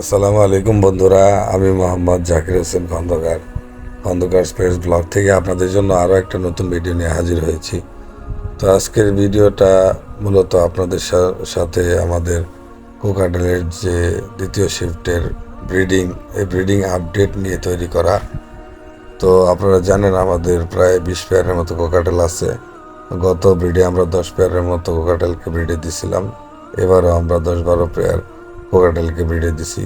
আসসালামু আলাইকুম বন্ধুরা, আমি মোহাম্মদ জাকির হোসেন খন্দকার। খন্দকার স্পেস ব্লগ থেকে আপনাদের জন্য আরও একটা নতুন ভিডিও নিয়ে হাজির হয়েছি। তো আজকের ভিডিওটা মূলত আপনাদের সাথে আমাদের কোকাডেলের যে দ্বিতীয় শিফটের ব্রিডিং এই ব্রিডিং আপডেট নিয়ে তৈরি করা। তো আপনারা জানেন আমাদের প্রায় বিশ পেয়ারের মতো কোকাটেল আছে। গত ব্রিডে আমরা দশ পেয়ারের মতো কোকাটেলকে ব্রিডে দিছিলাম। এবারও আমরা দশ বারো পেয়ার কোকাটেলকে ব্রিডে দিছি।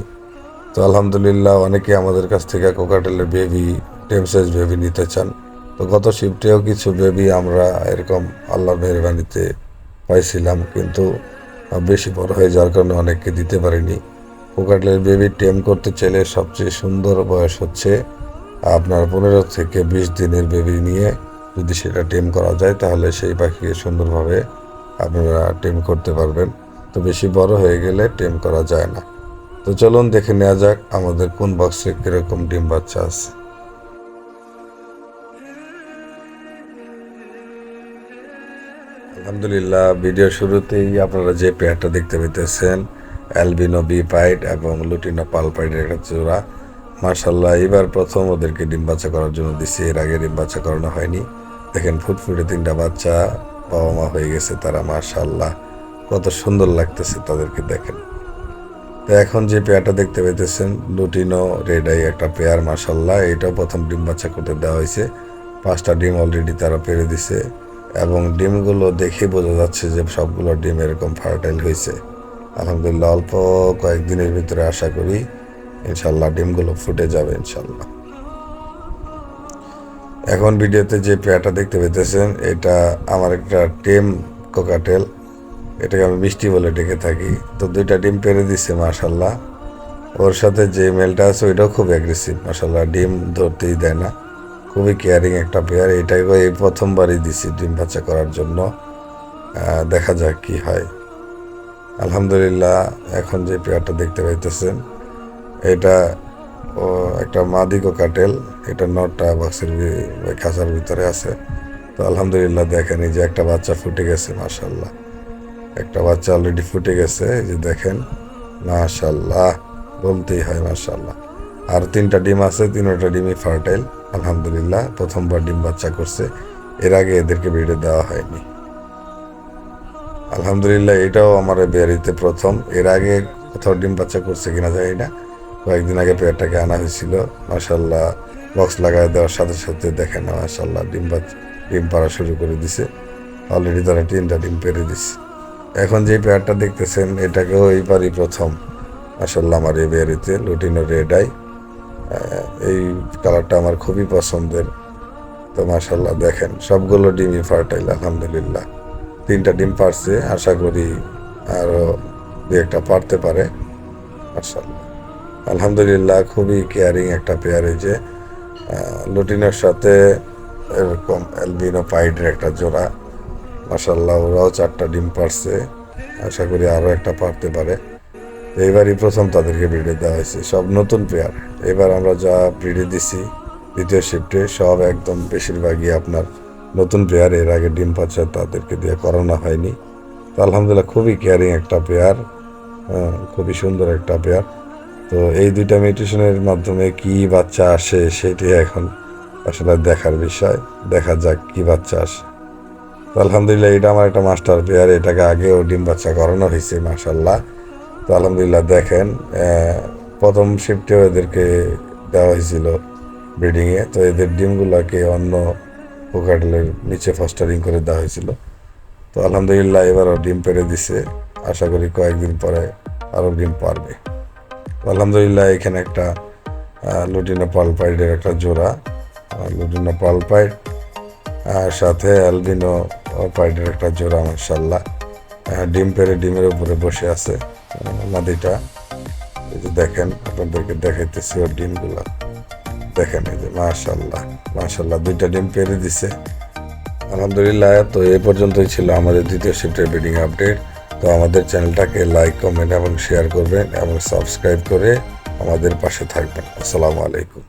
তো আলহামদুলিল্লাহ অনেকে আমাদের কাছ থেকে কোকাটেলের বেবি টেম সাইজ বেবি নিতে চান। তো গত শিফটেও কিছু বেবি আমরা এরকম আল্লাহর মেহরবানিতে পাইছিলাম, কিন্তু বেশি বড় হয়ে যাওয়ার কারণে অনেককে দিতে পারিনি। কোকাটেলের বেবি টেম করতে চাইলে সবচেয়ে সুন্দর বয়স হচ্ছে আপনার পনেরো থেকে বিশ দিনের বেবি নিয়ে যদি সেটা টেম করা যায়, তাহলে সেই পাখিকে সুন্দরভাবে আপনারা টেম করতে পারবেন। তো বেশি বড় হয়ে গেলে টেম করা যায় না। তো চলুন দেখে নেওয়া যাক আমাদের কোন বক্সে কীরকম ডিম বাচ্চা আছে। আলহামদুলিল্লাহ ভিডিও শুরুতেই আপনারা যে পেয়ারটা দেখতে পেতেছেন অ্যালবিনো বি পাইট এবং লুটিনো পাল পাইটের একটা চূড়া। মার্শাল্লাহ এবার প্রথম ওদেরকে ডিম বাচ্চা করার জন্য দিচ্ছি এর আগে ডিম বাচ্চা করানো হয়নি। দেখেন ফুটফুটে তিনটা বাচ্চা বাবা মা হয়ে গেছে তারা মার্শাল্লাহ কত সুন্দর লাগতেছে তাদেরকে দেখেন। তো এখন যে পেয়ারটা দেখতে পেতেছেন লুটিনো, রেড আই একটা পেয়ার মার্শাল্লাহ এটাও প্রথম ডিম বাচ্চা করতে দেওয়া হয়েছে। পাঁচটা ডিম অলরেডি তারা পেরে দিছে। এবং ডিমগুলো দেখে বোঝা যাচ্ছে যে সবগুলো ডিম এরকম ফার্টাইল হয়েছে। আলহামদুলিল্লাহ, অল্প কয়েকদিনের ভিতরে আশা করি ইনশাল্লাহ ডিমগুলো ফুটে যাবে ইনশাল্লাহ এখন ভিডিওতে যে পেয়ারটা দেখতে পেতেছেন এটা আমার একটা টেম কোকাটেল। এটাকে আমি মিষ্টি বলে ডেকে থাকি। তো দুইটা ডিম পেরে দিচ্ছে মাশাল্লাহ। ওর সাথে যে মেলটা আছে, ওইটাও খুব অ্যাগ্রেসিভ মাশাল্লাহ। ডিম ধরতেই দেয় না। খুবই কেয়ারিং একটা পেয়ার এটাকে এই প্রথমবারই দিছি ডিম বাচ্চা করার জন্য। দেখা যাক কি হয়। আলহামদুলিল্লাহ, এখন যে পেয়ারটা দেখতে পাইতেছেন, এটা ও একটা মাদিকো কাটেল। এটা নটটা বক্সের খাঁচার ভিতরে আছে। তো আলহামদুলিল্লাহ, দেখেন যে একটা বাচ্চা ফুটে গেছে, মাশাল্লাহ। একটা বাচ্চা অলরেডি ফুটে গেছে, এই যে দেখেন মাশাল্লাহ বলতেই হয় মাশাল্লাহ আর তিনটা ডিম আছে, তিনটা ডিমই ফার্টাইল আলহামদুলিল্লাহ, প্রথমবার ডিম বাচ্চা করছে, এর আগে এদেরকে বেড়ে দেওয়া হয়নি। আলহামদুলিল্লাহ, এটাও আমার বিয়ারিতে প্রথম, এর আগে কোথাও ডিম বাচ্চা করছে কিনা জানি না, কয়েকদিন আগে পেয়ারটাকে আনা হয়েছিল মাশাল্লাহ বক্স লাগাই দেওয়ার সাথে সাথে দেখেন না মাশাল্লাহ ডিম বাচ্চা, ডিম পাড়া শুরু করে দিছে অলরেডি তারা তিনটা ডিম পেরে দিছে। এখন যে পেয়ারটা দেখতেছেন এটাকেও এইবারই প্রথম। মাশাল্লাহ আমার এই বিয়ারিতে লুটিনো রেড আই এই কালারটা আমার খুবই পছন্দের। তো মাশাল্লাহ দেখেন, সবগুলো ডিমই ফার্টাইল, আলহামদুলিল্লাহ। তিনটা ডিম পারছে, আশা করি আরও দু একটা পারতে পারে। মাশাল্লাহ আলহামদুলিল্লাহ, খুবই কেয়ারিং একটা পেয়ার এই যে। লুটিনের সাথে এরকম অ্যালবিনো পাইডের একটা জোড়া। মাশাল্লাহ ওরাও চারটা ডিম পারছে। আশা করি আরও একটা পারতে পারে। এইবারই প্রথম তাদেরকে ব্রিডে দেওয়া হয়েছে। সব নতুন পেয়ার এবার আমরা যা ব্রিডে দিছি, দ্বিতীয় শিফটে সব একদম বেশিরভাগই আপনার নতুন পেয়ার এর আগে ডিম পাচ্ছে তাদেরকে দিয়ে করানো হয়নি। তো আলহামদুলিল্লাহ খুবই কেয়ারিং একটা পেয়ার খুবই সুন্দর একটা পেয়ার তো এই দুইটা মিউটেশনের মাধ্যমে কি বাচ্চা আসে সেটি এখন আসলে দেখার বিষয়। দেখা যাক কি বাচ্চা আসে। তো আলহামদুলিল্লাহ, এটা আমার একটা মাস্টার পেয়ার এটাকে আগেও ডিম বাচ্চা করানো হয়েছে মাসাল্লাহ তো আলহামদুলিল্লাহ, দেখেন প্রথম শিফটেও এদেরকে দেওয়া হয়েছিল ব্রিডিংয়ে তো এদের ডিমগুলোকে অন্য পোকাটেলের নিচে ফস্টারিং করে দেওয়া হয়েছিল। তো আলহামদুলিল্লাহ, এবারও ডিম পেরে দিছে। আশা করি কয়েকদিন পরে আরও ডিম পারবে। আলহামদুলিল্লাহ, এখানে একটা লুটিনো পালপাইডের একটা জোড়া। লুটিনো পালপাইড সাথে অ্যালবিনো পাইডের একটা জোড়া মার্শাল্লাহ ডিম পেরে ডিমের উপরে বসে আছে নাদিটা এই যে দেখেন, আপনাদেরকে দেখাইতেছি ওর ডিমগুলো। দেখেন এই যে মাশাল্লাহ মাশাল্লাহ দুইটা ডিম পেরে দিছে। আলহামদুলিল্লাহ, তো এই পর্যন্তই ছিল আমাদের দ্বিতীয় শিফটের ব্রিডিং আপডেট। তো আমাদের চ্যানেলটাকে লাইক, কমেন্ট এবং শেয়ার করবেন এবং সাবস্ক্রাইব করে আমাদের পাশে থাকবেন। আসসালামু আলাইকুম।